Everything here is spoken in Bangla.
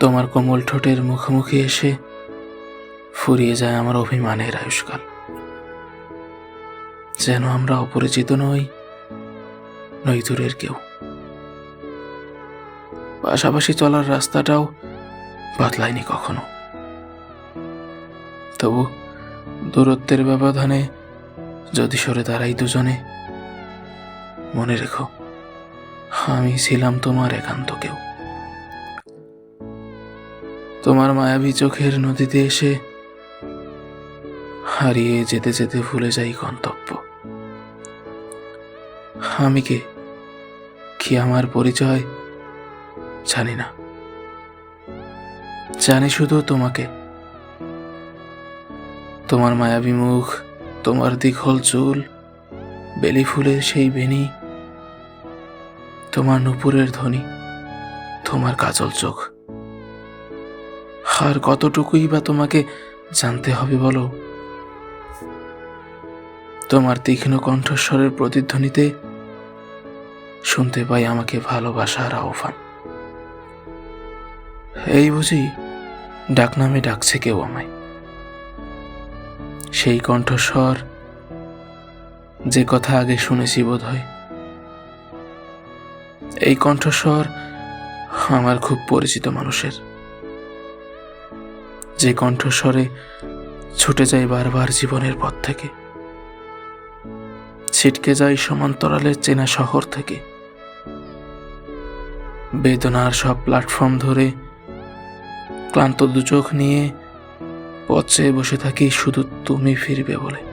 তোমার কোমল ঠোঁটের মুখোমুখি এসে ফুরিয়ে যায় আমার অভিমানের আয়ুষ্কাল। যেন আমরা অপরিচিত নই নই দূরের কেউ। পাশাপাশি চলার রাস্তাটাও বদলায়নি কখনো। তবু দূরত্বের ব্যবধানে যদি সরে দাঁড়াই দুজনে, মনে রেখো, আমি ছিলাম তোমার একান্ত কেউ। তোমার মায়াবী চোখের নদীতে এসে হারিয়ে যেতে যেতে ভুলে যাই গন্তব্য। আমি কে? কি আমার পরিচয়? জানি না। জানি শুধু তোমাকে। তোমার মায়াবী মুখ, তোমার দীঘল চুল, বেলি ফুলের সেই বেনি তোমার নুপুরের ধ্বনি, তোমার কাজল চোখ। আর কতটুকুই বা তোমাকে জানতে হবে বলো? তোমার তীক্ষ্ণ কণ্ঠস্বরের প্রতিধ্বনিতে শুনতে পাই আমাকে ভালোবাসার আহ্বান। এই বুঝি ডাকনামে ডাকছে কেউ আমায়। সেই কণ্ঠস্বর যে কথা আগে শুনেছি বোধ হয় এই কণ্ঠস্বর আমার খুব পরিচিত মানুষের। যে কণ্ঠস্বরে ছুটে যায় বারবার জীবনের পথ থেকে। ছিটকে যায় সমান্তরালের চেনা শহর থেকে। বেদনার সব প্ল্যাটফর্ম ধরে ক্লান্ত দুচোখ নিয়ে পথে বসে থাকি শুধু তুমি ফিরবে বলে।